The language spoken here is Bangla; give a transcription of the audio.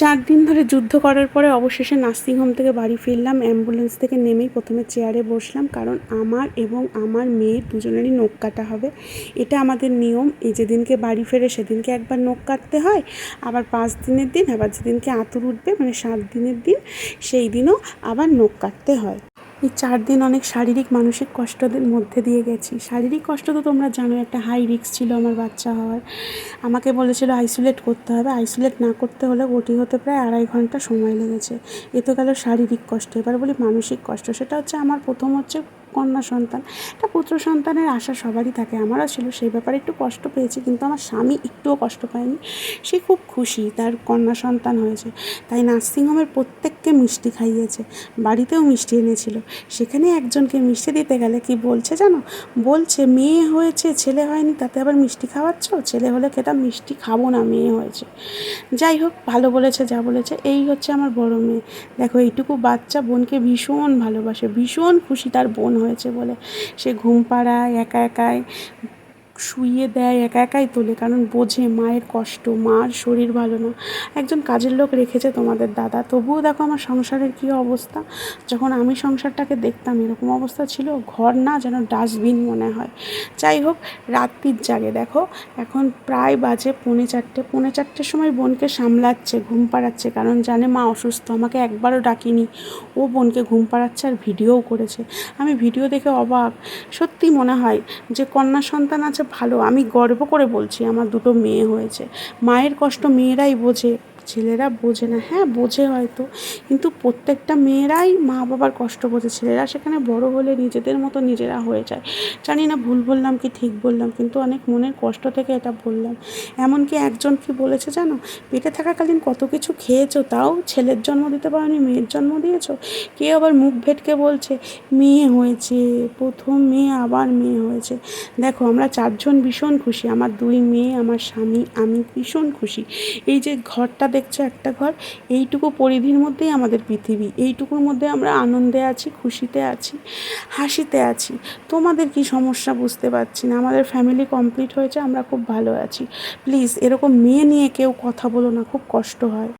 চার দিন ধরে যুদ্ধ করার পরে অবশেষে নার্সিংহোম থেকে বাড়ি ফিরলাম, অ্যাম্বুলেন্স থেকে নেমেই প্রথমে চেয়ারে বসলাম, কারণ আমার এবং আমার মেয়ের দুজনেরই নখ কাটা হবে। এটা আমাদের নিয়ম, এই যেদিনকে বাড়ি ফেরে সেদিনকে একবার নখ কাটতে হয়, আবার পাঁচ দিনের দিন, আবার যেদিনকে আঁতুর উঠবে মানে সাত দিনের দিন, সেই দিনও আবার নখ কাটতে হয়। এই চার দিন অনেক শারীরিক, মানসিক কষ্টদের মধ্যে দিয়ে গেছি। শারীরিক কষ্ট তো তোমরা জানো, একটা হাই রিস্ক ছিল আমার বাচ্চা হওয়ার। আমাকে বলেছিল আইসোলেট করতে হবে। আইসোলেট না করতে হলে ওটি হতে প্রায় আড়াই ঘণ্টা সময় লেগেছে। এ তো গেল শারীরিক কষ্ট। এবার বলি মানসিক কষ্ট। সেটা হচ্ছে আমার প্রথম হচ্ছে কন্যা সন্তান। একটা পুত্র সন্তানের আশা সবারই থাকে, আমারও ছিল, সেই ব্যাপারে একটু কষ্ট পেয়েছি, কিন্তু আমার স্বামী একটুও কষ্ট পায়নি। সে খুব খুশি, তার কন্যা সন্তান হয়েছে। তাই নার্সিংহোমের প্রত্যেককে মিষ্টি খাইয়েছে, বাড়িতেও মিষ্টি এনেছিল। সেখানে একজনকে মিষ্টি দিতে গেলে কি বলছে জানো? বলছে, মেয়ে হয়েছে, ছেলে হয়নি, তাতে আবার মিষ্টি খাওয়াচ্ছ? ছেলে হলে খেতাম মিষ্টি খাব না, মেয়ে হয়েছে। যাই হোক, ভালো বলেছে, যা বলেছে, এই হচ্ছে আমার বড় মেয়ে। দেখো, এইটুকু বাচ্চা বোনকে ভীষণ ভালোবাসে, ভীষণ খুশি তার বোন হয়েছে বলে। সে ঘুম পাড়ায় একা একাই শুইয়ে দেয়, একা একাই তোলে। কারণ বোঝে মায়ের কষ্ট, মার শরীর ভালো না। একজন কাজের লোক রেখেছে তোমাদের দাদা। তবুও দেখো আমার সংসারের কী অবস্থা। যখন আমি সংসারটাকে দেখতাম, এরকম অবস্থা ছিল, ঘর না যেন ডাস্টবিন মনে হয়। যাই হোক, রাত্রির জাগে। দেখো, এখন প্রায় বাজে পৌনে চারটে। পৌনে চারটের সময় বোনকে সামলাচ্ছে, ঘুম পাড়াচ্ছে। কারণ জানে মা অসুস্থ, আমাকে একবারও ডাকিনি। ও বোনকে ঘুম পাড়াচ্ছে আর ভিডিওও করেছে। আমি ভিডিও দেখে অবাক। সত্যি মনে হয় যে কন্যা সন্তান আছে ভালো। আমি গর্ব করে বলছি আমার দুটো মেয়ে হয়েছে। মায়ের কষ্ট মেয়েরাই বোঝে। ছেলেরা বোঝে না। হ্যাঁ বোঝে হয়তো, কিন্তু প্রত্যেকটা মেয়েরাই মা বাবার কষ্ট বোঝে। ছেলেরা সেখানে বড় হলে নিজেদের মতো নিজেরা হয়ে যায়। জানি না ভুল বললাম কি ঠিক বললাম, কিন্তু অনেক মনের কষ্ট থেকে এটা বললাম। এমনকি একজন কি বলেছে জানো, পেটে থাকাকালীন কত কিছু খেয়েছো, তাও ছেলের জন্ম দিতে পারোনি, মেয়ের জন্ম দিয়েছ? কেউ আবার মুখ ভেটকে বলছে, মেয়ে হয়েছে, প্রথম মেয়ে, আবার মেয়ে হয়েছে। দেখো, আমরা চারজন ভীষণ খুশি, আমার দুই মেয়ে, আমার স্বামী, আমি ভীষণ খুশি। এই যে ঘরটা দেখছ একটা ঘর, এইটুকু পরিধির মধ্যেই আমাদের পৃথিবী। এইটুকুর মধ্যে আমরা আনন্দে আছি, খুশিতে আছি, হাসিতে আছি। তোমাদের কি সমস্যা বুঝতে পারছি না। আমাদের ফ্যামিলি কমপ্লিট হয়েছে, আমরা খুব ভালো আছি। প্লিজ এরকম মেয়ে নিয়ে কেউ কথা বলো না, খুব কষ্ট হয়।